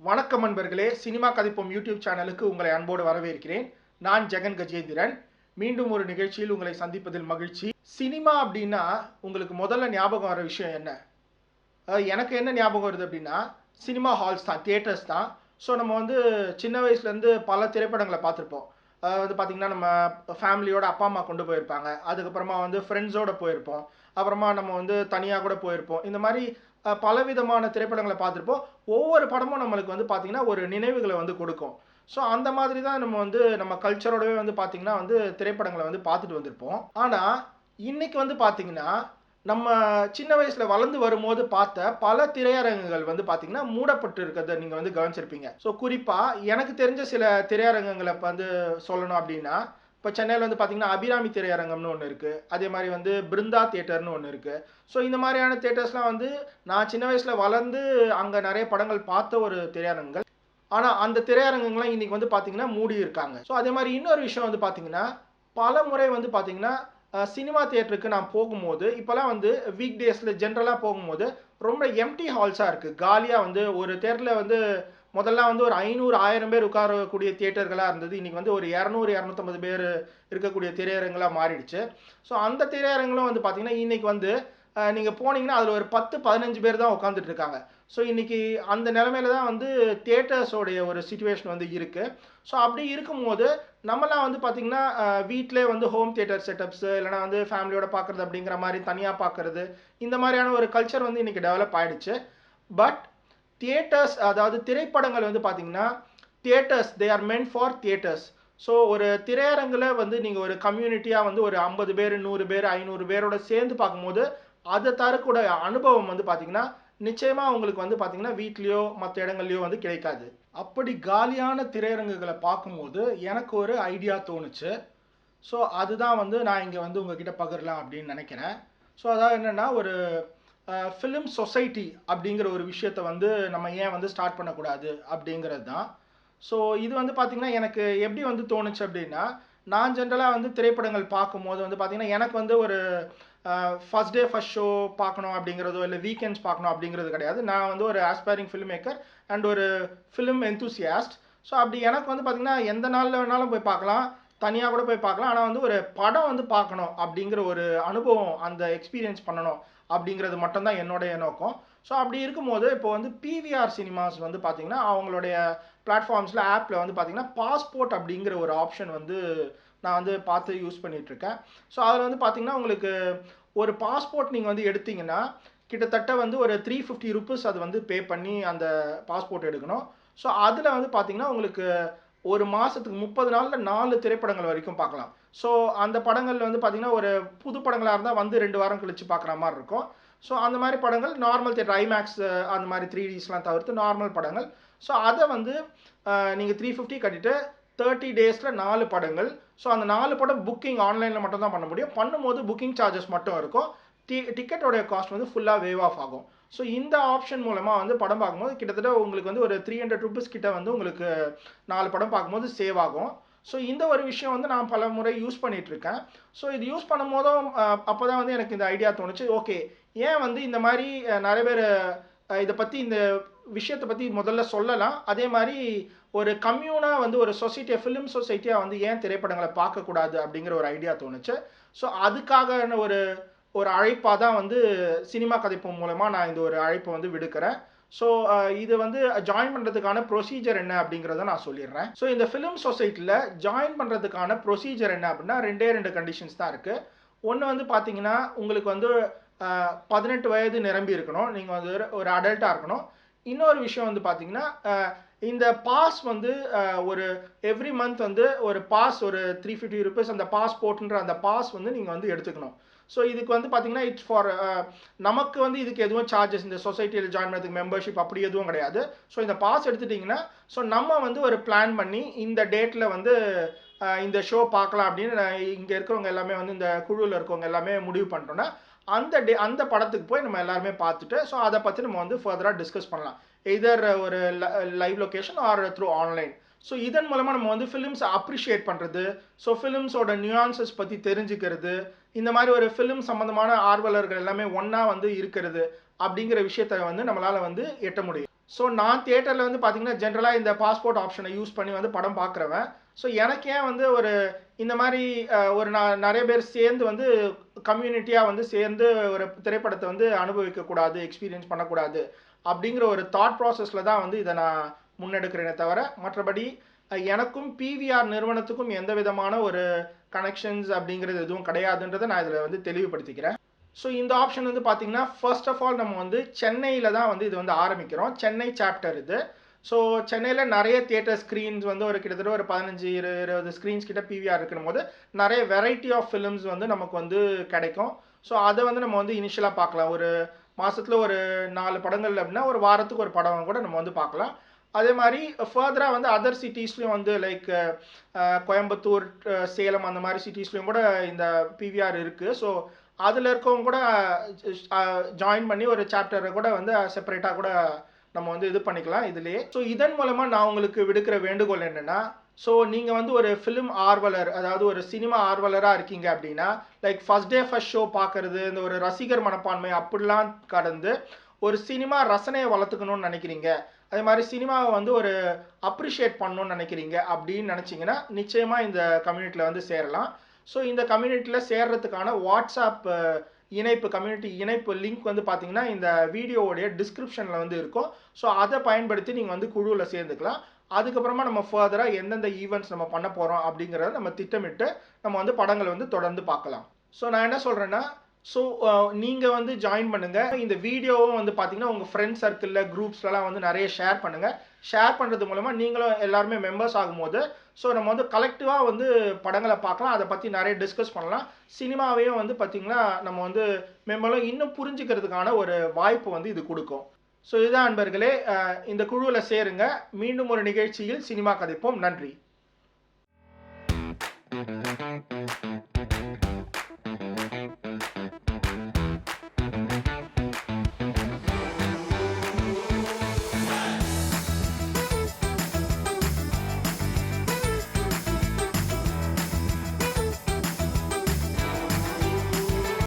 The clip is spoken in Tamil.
வணக்கம் நண்பர்களே சினிமா கதைப்போம் யூடியூப் சேனலுக்கு உங்களை அன்போடு வரவேற்கிறேன். நான் ஜெகன் கஜேந்திரன். மீண்டும் ஒரு நிகழ்ச்சியில் உங்களை சந்திப்பதில் மகிழ்ச்சி. சினிமா அப்படின்னா உங்களுக்கு முதல்ல ஞாபகம் வர விஷயம் என்ன? எனக்கு என்ன ஞாபகம் வருது அப்படின்னா சினிமா ஹால்ஸ் தான் தியேட்டர்ஸ் தான். ஸோ நம்ம வந்து சின்ன வயசுலேருந்து பல திரைப்படங்களை பார்த்துருப்போம். வந்து பார்த்திங்கன்னா நம்ம ஃபேமிலியோட அப்பா அம்மா கொண்டு போயிருப்பாங்க. அதுக்கப்புறமா வந்து ஃப்ரெண்ட்ஸோட போயிருப்போம். அப்புறமா நம்ம வந்து தனியாக கூட போயிருப்போம். இந்த மாதிரி பலவிதமான திரைப்படங்களை பார்த்துருப்போம். ஒவ்வொரு படமும் நம்மளுக்கு வந்து பார்த்திங்கன்னா ஒரு நினைவுகளை வந்து கொடுக்கும். ஸோ அந்த மாதிரி தான் நம்ம வந்து நம்ம கல்ச்சரோடவே வந்து பார்த்திங்கன்னா வந்து திரைப்படங்களை வந்து பார்த்துட்டு வந்திருப்போம். ஆனால் இன்னைக்கு வந்து பார்த்திங்கன்னா நம்ம சின்ன வயசுல வளர்ந்து வரும்போது பார்த்த பல திரையரங்குகள் வந்து பார்த்தீங்கன்னா மூடப்பட்டு இருக்கிறத நீங்க வந்து கவனிச்சிருப்பீங்க. ஸோ குறிப்பா எனக்கு தெரிஞ்ச சில திரையரங்குகளை வந்து சொல்லணும் அப்படின்னா இப்போ சென்னையில் வந்து பார்த்தீங்கன்னா அபிராமி திரையரங்கம்னு ஒன்று இருக்குது அதே மாதிரி வந்து பிருந்தா தியேட்டர்னு ஒன்று இருக்குது ஸோ இந்த மாதிரியான தியேட்டர்ஸ்லாம் வந்து நான் சின்ன வயசில் வளர்ந்து அங்கே நிறைய படங்கள் பார்த்த ஒரு திரையரங்குகள். ஆனால் அந்த திரையரங்கங்கள்லாம் இன்றைக்கி வந்து பார்த்தீங்கன்னா மூடி இருக்காங்க ஸோ அதே மாதிரி இன்னொரு விஷயம் வந்து பார்த்தீங்கன்னா பல முறை வந்து பார்த்தீங்கன்னா சினிமா தியேட்டருக்கு நான் போகும்போது இப்போலாம் வந்து வீக் டேஸில் ஜென்ரலாக போகும்போது ரொம்ப எம்டி ஹால்ஸாக இருக்குது காலியாக வந்து ஒரு தேட்டரில் வந்து முதல்ல வந்து ஒரு ஐநூறு ஆயிரம் பேர் உட்காரக்கூடிய தியேட்டர்களாக இருந்தது. இன்றைக்கி வந்து ஒரு இரநூறு இரநூத்தம்பது பேர் இருக்கக்கூடிய திரையரங்களாக மாறிடுச்சு. ஸோ அந்த திரையரங்களும் வந்து பார்த்திங்கன்னா இன்றைக்கி வந்து நீங்கள் போனீங்கன்னா அதில் ஒரு பத்து பதினஞ்சு பேர் தான் உட்காந்துட்டு இருக்காங்க. ஸோ இன்றைக்கி அந்த நிலமையில தான் வந்து தேட்டர்ஸோடைய ஒரு சுச்சுவேஷன் வந்து இருக்குது ஸோ அப்படி இருக்கும்போது நம்மலாம் வந்து பார்த்திங்கன்னா வீட்டிலே வந்து ஹோம் தேட்டர் செட்டப்ஸு இல்லைனா வந்து ஃபேமிலியோட பார்க்குறது அப்படிங்கிற மாதிரி தனியாக பார்க்குறது இந்த மாதிரியான ஒரு கல்ச்சர் வந்து இன்றைக்கி டெவலப் ஆகிடுச்சு பட் தியேட்டர்ஸ் அதாவது திரைப்படங்கள் வந்து பார்த்திங்கன்னா theatres they are meant for theatres so ஒரு திரையரங்கில் வந்து நீங்கள் ஒரு கம்யூனிட்டியாக வந்து ஒரு ஐம்பது பேர் நூறு பேர் ஐநூறு பேரோட சேர்ந்து பார்க்கும்போது அதை தரக்கூடிய அனுபவம் வந்து பார்த்தீங்கன்னா நிச்சயமாக உங்களுக்கு வந்து பார்த்தீங்கன்னா வீட்லேயோ மற்ற இடங்கள்லையோ வந்து கிடைக்காது. அப்படி காலியான திரையரங்குகளை பார்க்கும்போது எனக்கு ஒரு ஐடியா தோணுச்சு. ஸோ அதுதான் வந்து நான் இங்கே வந்து உங்ககிட்ட பகிரலாம் அப்படின்னு நினைக்கிறேன். ஸோ அதாவது என்னென்னா ஒரு ஃபிலிம் சொசைட்டி அப்படிங்கிற ஒரு விஷயத்தை வந்து நம்ம ஏன் வந்து ஸ்டார்ட் பண்ணக்கூடாது அப்படிங்கிறது தான் ஸோ இது வந்து பார்த்திங்கன்னா எனக்கு எப்படி வந்து தோணுச்சு அப்படின்னா நான் ஜென்ரலாக வந்து திரைப்படங்கள் பார்க்கும்போது வந்து பார்த்திங்கன்னா எனக்கு வந்து ஒரு ஃபஸ்ட் டே ஃபஸ்ட் ஷோ பார்க்கணும் அப்படிங்கிறதோ இல்லை வீக்கெண்ட்ஸ் பார்க்கணும் அப்படிங்கிறது கிடையாது. நான் வந்து ஒரு ஆஸ்பைரிங் ஃபில்ம் மேக்கர் அண்ட் ஒரு ஃபிலிம் என்தூசியாஸ்ட் ஸோ அப்படி எனக்கு வந்து பார்த்திங்கன்னா எந்த நாளில் வேணாலும் போய் பார்க்கலாம். தனியாக கூட போய் பார்க்கலாம். ஆனால் வந்து ஒரு படம் வந்து பார்க்கணும் அப்படிங்கிற ஒரு அனுபவம் அந்த எக்ஸ்பீரியன்ஸ் பண்ணணும் அப்படிங்கிறது மட்டும்தான் என்னுடைய நோக்கம். ஸோ அப்படி இருக்கும்போது இப்போ வந்து பிவிஆர் சினிமாஸ் வந்து பார்த்திங்கன்னா அவங்களுடைய பிளாட்ஃபார்ம்ஸில் ஆப்பில் வந்து பார்த்திங்கன்னா பாஸ்போர்ட் அப்படிங்கிற ஒரு ஆப்ஷன் வந்து நான் வந்து பார்த்து யூஸ் பண்ணிகிட்ருக்கேன் ஸோ அதில் வந்து பார்த்திங்கன்னா உங்களுக்கு ஒரு பாஸ்போர்ட் நீங்கள் வந்து எடுத்தீங்கன்னா கிட்டத்தட்ட வந்து ஒரு த்ரீ ஃபிஃப்டி ருபீஸ் அது வந்து பே பண்ணி அந்த பாஸ்போர்ட் எடுக்கணும். ஸோ அதில் வந்து பார்த்திங்கன்னா உங்களுக்கு ஒரு மாதத்துக்கு முப்பது நாளில் நாலு திரைப்படங்கள் வரைக்கும் பார்க்கலாம். ஸோ அந்த படங்கள் வந்து பார்த்திங்கன்னா ஒரு புது படங்களாக இருந்தால் வந்து ரெண்டு வாரம் கழித்து பார்க்குற மாதிரி இருக்கும். ஸோ அந்த மாதிரி படங்கள் நார்மல் தேட்டர் ஐமேக்ஸ் அந்த மாதிரி த்ரீ டிஸ்லாம் தவிர்த்து நார்மல் படங்கள். ஸோ அதை வந்து நீங்கள் த்ரீ ஃபிஃப்டி கட்டிட்டு தேர்ட்டி டேஸில் நாலு படங்கள். ஸோ அந்த நாலு படம் புக்கிங் ஆன்லைனில் மட்டும் தான் பண்ண முடியும். பண்ணும்போது புக்கிங் சார்ஜஸ் மட்டும் இருக்கும். டி டிக்கெட்டோடைய காஸ்ட் வந்து ஃபுல்லாக வேவ் ஆஃப் ஆகும். ஸோ இந்த ஆப்ஷன் மூலமாக வந்து படம் பார்க்கும்போது கிட்டத்தட்ட உங்களுக்கு வந்து ஒரு த்ரீ ஹண்ட்ரட் ருபீஸ் கிட்ட வந்து உங்களுக்கு நாலு படம் பார்க்கும்போது சேவ் ஆகும். ஸோ இந்த ஒரு விஷயம் வந்து நான் பல முறை யூஸ் பண்ணிகிட்ருக்கேன் இருக்கேன். ஸோ இது யூஸ் பண்ணும்போதும் அப்போ தான் வந்து எனக்கு இந்த ஐடியா தோணுச்சு. ஓகே ஏன் வந்து இந்த மாதிரி நிறைய பேர் இதை பற்றி இந்த விஷயத்தை பற்றி முதல்ல சொல்லலாம். அதே மாதிரி ஒரு கம்யூனாக வந்து ஒரு சொசைட்டியை ஃபிலிம் சொசைட்டியாக வந்து ஏன் திரைப்படங்களை பார்க்கக்கூடாது அப்படிங்கிற ஒரு ஐடியா தோணுச்சு. ஸோ அதுக்காக ஒரு ஒரு அழைப்பாக தான் வந்து சினிமா கதைப்பு மூலமாக நான் இந்த ஒரு அழைப்பை வந்து விடுக்கிறேன். ஸோ இது வந்து ஜாயின் பண்ணுறதுக்கான ப்ரொசீஜர் என்ன அப்படிங்கிறத நான் சொல்லிடுறேன். ஸோ இந்த ஃபிலிம் சொசைட்டியில் ஜாயின் பண்ணுறதுக்கான ப்ரொசீஜர் என்ன அப்படின்னா ரெண்டே ரெண்டு கண்டிஷன்ஸ் தான் இருக்குது ஒன்று வந்து பார்த்தீங்கன்னா உங்களுக்கு வந்து பதினெட்டு வயது நிரம்பி இருக்கணும். நீங்கள் வந்து ஒரு அடல்ட்டாக இருக்கணும். இன்னொரு விஷயம் வந்து பார்த்தீங்கன்னா இந்த பாஸ் வந்து ஒரு எவ்ரி மந்த் வந்து ஒரு பாஸ் ஒரு த்ரீ ஃபிஃப்டி ருபீஸ் அந்த பாஸ்போர்ட்ன்ற அந்த பாஸ் வந்து நீங்கள் வந்து எடுத்துக்கணும். ஸோ இதுக்கு வந்து பார்த்தீங்கன்னா இட்ஸ் ஃபார் நமக்கு வந்து இதுக்கு எதுவும் சார்ஜஸ் இந்த சொசைட்டியில் ஜாயின் பண்ணுறதுக்கு மெம்பர்ஷிப் அப்படி எதுவும் கிடையாது. ஸோ இந்த பாஸ் எடுத்துட்டிங்கன்னா ஸோ நம்ம வந்து ஒரு பிளான் பண்ணி இந்த டேட்டில் வந்து இந்த ஷோ பார்க்கலாம் அப்படின்னு இங்கே இருக்கிறவங்க எல்லாமே வந்து இந்த குழுவில் இருக்கவங்க எல்லாமே முடிவு பண்ணிட்டோன்னா அந்த டே அந்த படத்துக்கு போய் நம்ம எல்லாருமே பார்த்துட்டு ஸோ அதை பற்றி நம்ம வந்து ஃபர்தராக டிஸ்கஸ் பண்ணலாம். எதர் ஒரு live location or through online so இதன் மூலமாக நம்ம வந்து ஃபிலிம்ஸை அப்ரிஷியேட் பண்ணுறது ஸோ ஃபிலிம்ஸோட நியூயான்சஸ் பற்றி தெரிஞ்சுக்கிறது இந்த மாதிரி ஒரு ஃபிலிம் சம்மந்தமான ஆர்வலர்கள் எல்லாமே ஒன்றா வந்து இருக்கிறது அப்படிங்கிற விஷயத்த வந்து நம்மளால் வந்து எட்ட முடியும். ஸோ நான் தியேட்டரில் வந்து பார்த்திங்கன்னா ஜென்ரலாக இந்த பாஸ்போர்ட் ஆப்ஷனை யூஸ் பண்ணி வந்து படம் பார்க்குறவன் ஸோ எனக்கு ஏன் வந்து ஒரு இந்த மாதிரி ஒரு நான் நிறைய பேர் சேர்ந்து வந்து கம்யூனிட்டியாக வந்து சேர்ந்து ஒரு திரைப்படத்தை வந்து அனுபவிக்கக்கூடாது எக்ஸ்பீரியன்ஸ் பண்ணக்கூடாது அப்படிங்கிற ஒரு தாட் ப்ராசஸில் தான் வந்து இதை நான் முன்னெடுக்கிறேனே தவிர மற்றபடி எனக்கும் பிவிஆர் நிறுவனத்துக்கும் எந்த விதமான ஒரு கனெக்ஷன்ஸ் அப்படிங்கிறது எதுவும் கிடையாதுன்றதை நான் இதில் வந்து தெளிவுபடுத்திக்கிறேன். ஸோ இந்த ஆப்ஷன் வந்து பார்த்தீங்கன்னா ஃபர்ஸ்ட் ஆஃப் ஆல் நம்ம வந்து சென்னையில் தான் வந்து இது வந்து ஆரம்பிக்கிறோம். சென்னை சாப்டர் இது. ஸோ சென்னையில் நிறைய தியேட்டர் ஸ்க்ரீன்ஸ் வந்து ஒரு கிட்டத்தட்ட ஒரு பதினஞ்சு இரு இருபது ஸ்க்ரீன்ஸ் கிட்ட பிவிஆர் இருக்கணும் போது நிறைய வெரைட்டி ஆஃப் ஃபிலிம்ஸ் வந்து நமக்கு வந்து கிடைக்கும். ஸோ அதை வந்து நம்ம வந்து இனிஷியலாக பார்க்கலாம். ஒரு மாதத்தில் ஒரு நாலு படங்கள் அப்படின்னா ஒரு வாரத்துக்கு ஒரு படம் கூட நம்ம வந்து பார்க்கலாம். அதே மாதிரி ஃபர்தராக வந்து அதர் சிட்டிஸ்லேயும் வந்து லைக் கோயம்புத்தூர் சேலம் அந்த மாதிரி சிட்டிஸ்லேயும் கூட இந்த பிவிஆர் இருக்குது ஸோ அதில் இருக்கவங்க கூட ஜாயின் பண்ணி ஒரு சாப்டரை கூட வந்து செப்பரேட்டாக கூட நம்ம வந்து இது பண்ணிக்கலாம் இதுலேயே. ஸோ இதன் மூலமாக நான் உங்களுக்கு விடுக்கிற வேண்டுகோள் என்னென்னா ஸோ நீங்கள் வந்து ஒரு ஃபிலிம் ஆர்வலர் அதாவது ஒரு சினிமா ஆர்வலராக இருக்கீங்க அப்படின்னா like first day first show பார்க்கறது இந்த ஒரு ரசிகர் மனப்பான்மை அப்படிலாம் கடந்து ஒரு சினிமா ரசனையை வளர்த்துக்கணும்னு நினைக்கிறீங்க. அதே மாதிரி சினிமாவை வந்து ஒரு அப்ரிஷியேட் பண்ணணும்னு நினைக்கிறீங்க அப்படின்னு நினச்சிங்கன்னா நிச்சயமாக இந்த கம்யூனிட்டியில் வந்து சேரலாம். ஸோ இந்த கம்யூனிட்டியில் சேர்றதுக்கான வாட்ஸ்அப் இணைப்பு கம்யூனிட்டி இணைப்பு லிங்க் வந்து பார்த்தீங்கன்னா இந்த வீடியோவுடைய டிஸ்கிரிப்ஷனில் வந்து இருக்கும். ஸோ அதை பயன்படுத்தி நீங்கள் வந்து குழுவில் சேர்ந்துக்கலாம். அதுக்கப்புறமா நம்ம ஃபர்தராக எந்தெந்த ஈவெண்ட்ஸ் நம்ம பண்ண போகிறோம் அப்படிங்கிறத நம்ம திட்டமிட்டு நம்ம வந்து படங்களை வந்து தொடர்ந்து பார்க்கலாம். ஸோ நான் என்ன சொல்கிறேன்னா ஸோ uh, நீங்கள் வந்து ஜாயின் பண்ணுங்கள் இந்த வீடியோவும் வந்து பார்த்தீங்கன்னா உங்கள் ஃப்ரெண்ட் சர்க்கிளில் குரூப்ஸ்லலாம் வந்து நிறைய ஷேர் பண்ணுங்கள் ஷேர் பண்ணுறது மூலமாக நீங்களும் எல்லாருமே மெம்பர்ஸ் ஆகும்போது ஸோ நம்ம வந்து கலெக்டிவாக வந்து படங்களை பார்க்கலாம் அதை பற்றி நிறைய டிஸ்கஸ் பண்ணலாம். சினிமாவையும் வந்து பார்த்திங்கன்னா நம்ம வந்து மெம்பரும் இன்னும் புரிஞ்சுக்கிறதுக்கான ஒரு வாய்ப்பு வந்து இது கொடுக்கும். ஸோ இதுதான் அன்பர்களே இந்த குழுவில் சேருங்க. மீண்டும் ஒரு நிகழ்ச்சியில் சினிமா கதைப்போம். நன்றி.